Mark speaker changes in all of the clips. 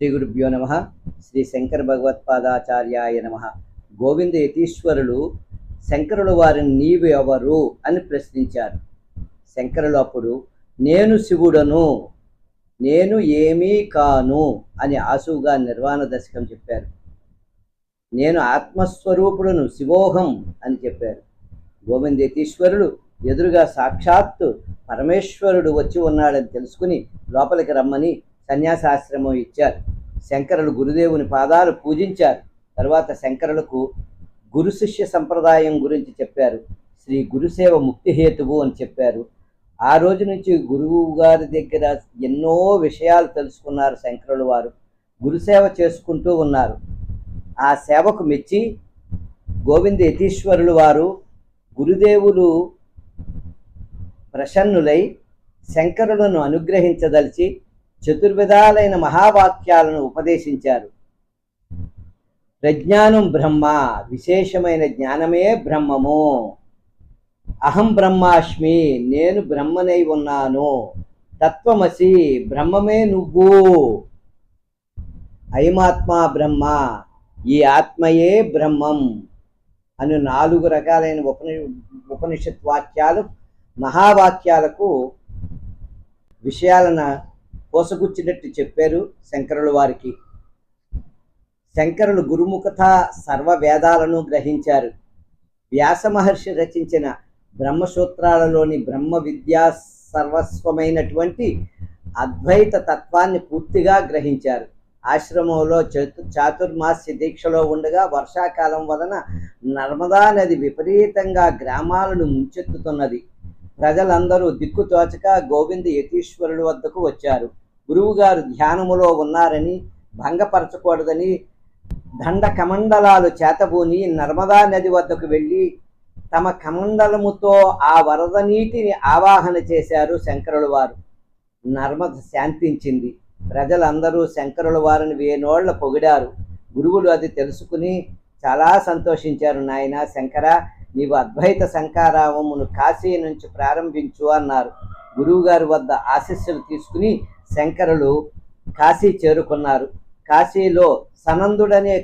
Speaker 1: శ్రీ గురుభ్యో నమ. శ్రీ శంకర భగవత్పాదాచార్యాయ నమ. గోవింద యతీశ్వరులు శంకరుల వారిని నీవు ఎవరు అని ప్రశ్నించారు. శంకరులు అప్పుడు నేను శివుడను నేను ఏమీ కాను అని ఆసువుగా నిర్వాణ దశకం చెప్పారు. నేను ఆత్మస్వరూపుడును శివోహం అని చెప్పారు. గోవింద యతీశ్వరుడు ఎదురుగా సాక్షాత్తు పరమేశ్వరుడు వచ్చి ఉన్నాడని తెలుసుకుని లోపలికి రమ్మని సన్యాసాశ్రమం ఇచ్చారు. శంకరులు గురుదేవుని పాదాలు పూజించారు. తర్వాత శంకరులకు గురు శిష్య సంప్రదాయం గురించి చెప్పారు. శ్రీ గురుసేవ ముక్తిహేతువు అని చెప్పారు. ఆ రోజు నుంచి గురువు గారి దగ్గర ఎన్నో విషయాలు తెలుసుకున్నారు శంకరులు వారు. గురుసేవ చేసుకుంటూ ఉన్నారు. ఆ సేవకు మెచ్చి గోవింద యతీశ్వరులు వారు గురుదేవులు ప్రసన్నులై శంకరులను అనుగ్రహించదలిచి చతుర్విధాలైన మహావాక్యాలను ఉపదేశించారు. ప్రజ్ఞానం బ్రహ్మ విశేషమైన జ్ఞానమే బ్రహ్మము. అహం బ్రహ్మాస్మి నేను బ్రహ్మనై ఉన్నాను. తత్వమసి బ్రహ్మమే నువ్వు. అయమాత్మ బ్రహ్మ ఈ ఆత్మయే బ్రహ్మం అని నాలుగు రకాలైన ఉపని ఉపనిషత్ వాక్యాలు మహావాక్యాలకు విషయాలను పోసగుచ్చినట్టు చెప్పారు శంకరుల వారికి. శంకరులు గురుముఖత సర్వ వేదాలను గ్రహించారు. వ్యాస మహర్షి రచించిన బ్రహ్మసూత్రాలలోని బ్రహ్మ విద్యా సర్వస్వమైనటువంటి అద్వైత తత్వాన్ని పూర్తిగా గ్రహించారు. ఆశ్రమంలో చతు చాతుర్మాస్య దీక్షలో ఉండగా వర్షాకాలం వలన నర్మదా నది విపరీతంగా గ్రామాలను ముంచెత్తుతున్నది. ప్రజలందరూ దిక్కుతోచక గోవింద యతీశ్వరుడు వద్దకు వచ్చారు. గురువుగారు ధ్యానములో ఉన్నారని భంగపరచకూడదని దండ కమండలాలు చేతబూని నర్మదా నది వద్దకు వెళ్ళి తమ కమండలముతో ఆ వరద నీటిని ఆవాహన చేశారు శంకరుల వారు. నర్మద శాంతించింది. ప్రజలందరూ శంకరుల వారిని వేనోళ్ళ పొగిడారు. గురువులు అది తెలుసుకుని చాలా సంతోషించారు. నాయన శంకర నీవు అద్వైత శంకారావమును కాశీ నుంచి ప్రారంభించు అన్నారు. గురువుగారి వద్ద ఆశీస్సులు తీసుకుని శంకరులు కాశీ చేరుకున్నారు. కాశీలో సనందుడనే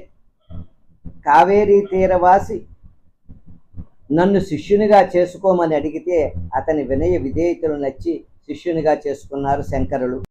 Speaker 1: కావేరీ తీరవాసి నన్ను శిష్యునిగా చేసుకోమని అడిగితే అతని వినయ విధేయతలు నచ్చి శిష్యునిగా చేసుకున్నారు శంకరులు.